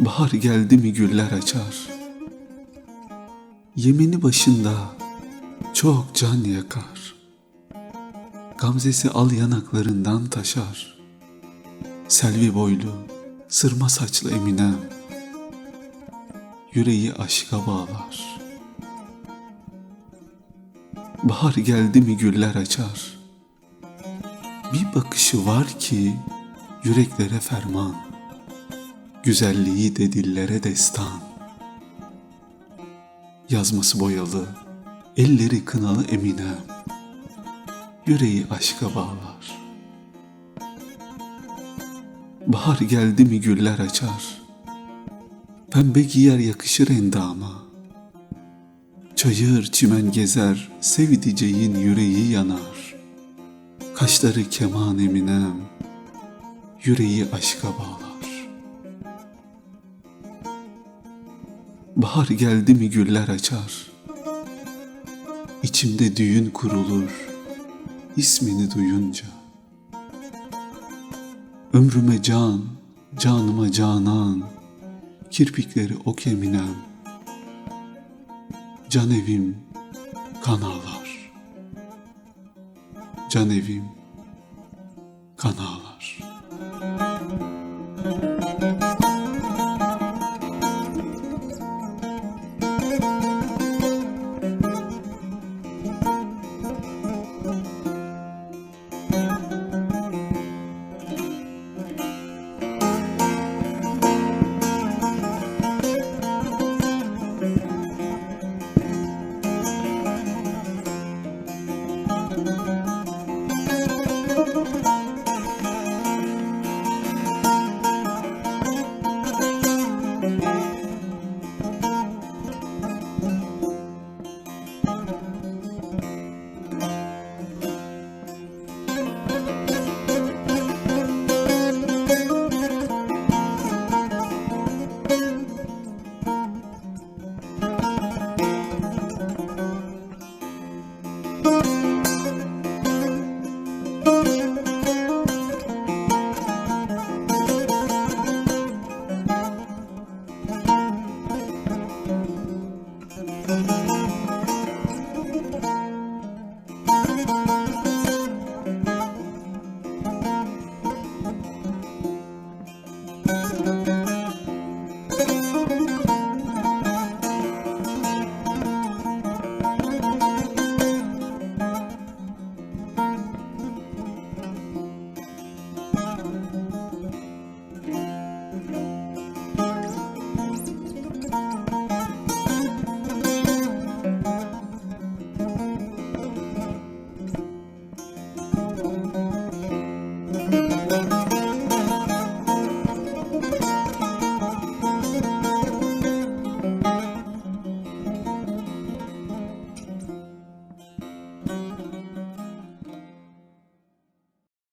Bahar geldi mi güller açar. Yemini başında çok can yakar. Gamzesi al yanaklarından taşar. Selvi boylu, sırma saçlı Eminem. Yüreği aşka bağlar. Bahar geldi mi güller açar. Bir bakışı var ki yüreklere ferman. Güzelliği de dillere destan. Yazması boyalı, elleri kınalı Eminem. Yüreği aşka bağlar. Bahar geldi mi güller açar. Pembe giyer yakışır endama. Çayır çimen gezer, sevdiceğin yüreği yanar. Kaşları keman Eminem, yüreği aşka bağlar. Bahar geldi mi güller açar. İçimde düğün kurulur ismini duyunca. Ömrüme can, canıma canan, kirpikleri ok eminem. Can evim kan ağlar. Can evim kan ağlar.